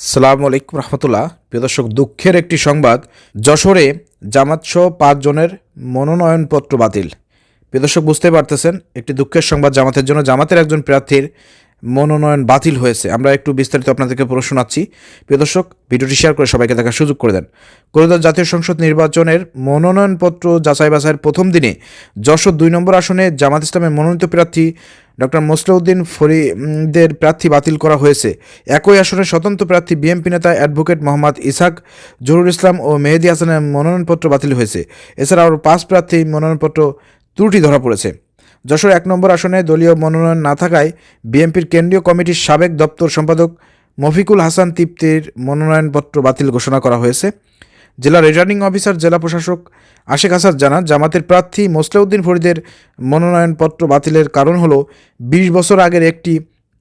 সালাম আলাইকুম রহমতুল্লাহ। প্রিয় দর্শক, দুঃখের একটি সংবাদ। যশোরে জামাতসহ পাঁচজনের মনোনয়নপত্র বাতিল। প্রিয় দর্শক, বুঝতে পারতেছেন, একটি দুঃখের সংবাদ জামাতের জন্য। জামাতের একজন প্রার্থীর মনোনয়ন বাতিল হয়েছে। আমরা একটু বিস্তারিত আপনাদেরকে পুরো শোনাচ্ছি প্রিয় দর্শক, ভিডিওটি শেয়ার করে সবাইকে দেখার সুযোগ করে দেন। কলকাতা জাতীয় সংসদ নির্বাচনের মনোনয়নপত্র যাচাই বাছাইয়ের প্রথম দিনে যশোর দুই নম্বর আসনে জামাত ইসলামের মনোনীত প্রার্থী ডক্টর মোসলাউদ্দিন ফরিদের প্রার্থী বাতিল করা হয়েছে। একই আসনে স্বতন্ত্র প্রার্থী বিএনপি নেতা অ্যাডভোকেট মোহাম্মদ ইসাক জহুরুল ইসলাম ও মেহেদি হাসানের মনোনয়নপত্র বাতিল হয়েছে। এছাড়া আরও পাঁচ প্রার্থী মনোনয়নপত্র ত্রুটি ধরা পড়েছে। যশোর এক নম্বর আসনে দলীয় মনোনয়ন না থাকায় বিএনপির কেন্দ্রীয় কমিটির সাবেক দপ্তর সম্পাদক মফিকুল হাসান তিপ্তির মনোনয়নপত্র বাতিল ঘোষণা করা হয়েছে। জেলা রিটার্নিং অফিসার, জেলা প্রশাসক আশেক হাসান জানান, জামাতের প্রার্থী মোসলেউদ্দিন ফরিদের মনোনয়নপত্র বাতিলের কারণ হলো বিশ বছর আগের একটি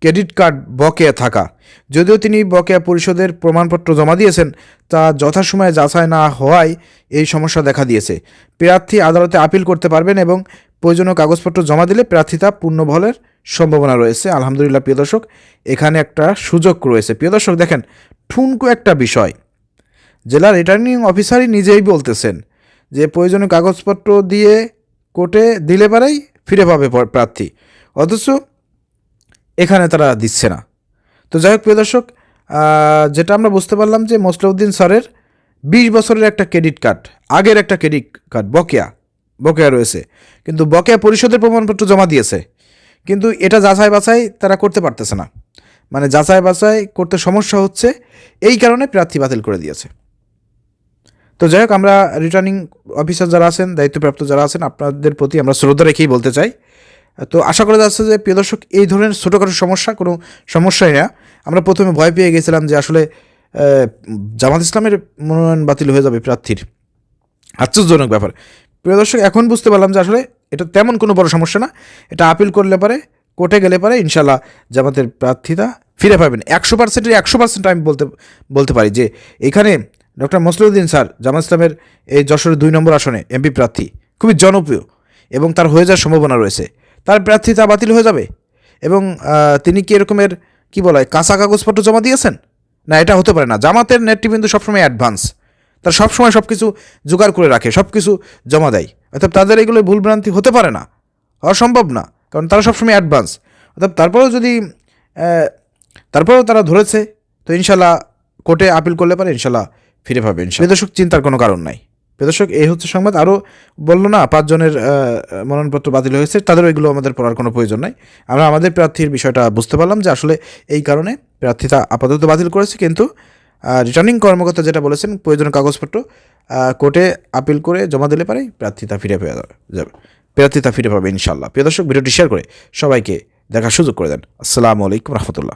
ক্রেডিট কার্ড বকেয়া থাকা। যদিও তিনি বকেয়া পরিশোধের প্রমাণপত্র জমা দিয়েছেন, তা যথাসময়ে যাচাই না হওয়ায় এই সমস্যা দেখা দিয়েছে। প্রার্থী আদালতে আপিল করতে পারবেন এবং প্রয়োজনীয় কাগজপত্র জমা দিলে প্রার্থিতা পূর্ণবলের সম্ভাবনা রয়েছে। আলহামদুলিল্লাহ, প্রিয় দর্শক, এখানে একটা সুযোগ রয়েছে। প্রিয় দর্শক, দেখেন, ঠুনকো একটা বিষয়। জেলা রিটার্নিং অফিসারই নিজেই বলতেছেন যে প্রয়োজনীয় কাগজপত্র দিয়ে কোর্টে দিলে পারেই ফিরে পাবে প্রার্থী। অথচ এখানে তারা দিচ্ছে না। তো যাই হোক, প্রিয় দর্শক যেটা আমরা বুঝতে পারলাম যে মোসলাউদ্দিন স্যারের বিশ বছরের একটা ক্রেডিট কার্ড আগের একটা ক্রেডিট কার্ড বকেয়া বকেয়া রয়েছে। কিন্তু বকেয়া পরিশোধের প্রমাণপত্র জমা দিয়েছে। কিন্তু এটা যাচাই বাছাই তারা করতে পারতেছে না। মানে যাচাই বাছাই করতে সমস্যা হচ্ছে, এই কারণে প্রার্থী বাতিল করে দিয়েছে। তো যাই হোক, আমরা রিটার্নিং অফিসার যারা আছেন, দায়িত্বপ্রাপ্ত যারা আছেন, আপনাদের প্রতি আমরা শ্রদ্ধা রেখেই বলতে চাই। তো আশা করা যাচ্ছে যে, প্রিয় দর্শক, এই ধরনের ছোটোখাটো সমস্যা, কোনো সমস্যাই না। আমরা প্রথমে ভয় পেয়ে গেছিলাম যে আসলে জামাত ইসলামের মনোনয়ন বাতিল হয়ে যাবে প্রার্থীর। আশ্চর্যজনক ব্যাপার। প্রিয় দর্শক, এখন বুঝতে পারলাম যে আসলে এটা তেমন কোনো বড় সমস্যা না। এটা আপিল করলে পারে, কোর্টে গেলে পারে ইনশাল্লাহ জামাতের প্রার্থীতা ফিরে পাবেন। একশো পার্সেন্টের একশো পার্সেন্ট আমি বলতে বলতে পারি যে, এখানে ডক্টর মসলিউদ্দিন স্যার, জামাত ইসলামের এই যশোরের দুই নম্বর আসনে এমপি প্রার্থী, খুবই জনপ্রিয় এবং তার হয়ে যাওয়ার সম্ভাবনা রয়েছে। তার প্রার্থীতা বাতিল হয়ে যাবে? এবং তিনি কি এরকমের, কি বলা হয় কাঁচা কাগজপত্র জমা দিয়েছেন? না, এটা হতে পারে না। জামাতের নেতৃবৃন্দ সবসময় অ্যাডভান্স। তারা সবসময় সব কিছু জোগাড় করে রাখে সব কিছু জমা দেয়। অর্থাৎ তাদের এগুলো ভুলভ্রান্তি হতে পারে না হওয়া সম্ভব না, কারণ তারা সবসময় অ্যাডভান্স। অর্থাৎ তারপরেও যদি তারপরেও তারা ধরেছে, তো ইনশাল্লাহ কোর্টে আপিল করলে পারে, ইনশাল্লাহ ফিরে পাবে, ইনশাল্লাহ। চিন্তার কোনো কারণ নাই। দর্শক এই হচ্ছে সংবাদ। আরও বলল না, পাঁচজনের মনোনয়নপত্র বাতিল হয়েছে তাদের এগুলো আমাদের পড়ার কোনো প্রয়োজন নাই। আমরা আমাদের প্রার্থীর বিষয়টা বুঝতে পারলাম যে আসলে এই কারণে প্রার্থীতা আপাতত বাতিল করেছে, কিন্তু রিটার্নিং কর্মকর্তা যেটা বলেছেন, প্রয়োজনীয় কাগজপত্র কোর্টে আপিল করে জমা দিলে পারে প্রার্থীতা ফিরে পেয়ে যাবে প্রার্থীতা ফিরে পাবে, ইনশাল্লাহ। প্রিয় দর্শক, ভিডিওটি শেয়ার করে সবাইকে দেখার সুযোগ করে দেন। আসসালামু আলাইকুম রহমতুল্লাহ।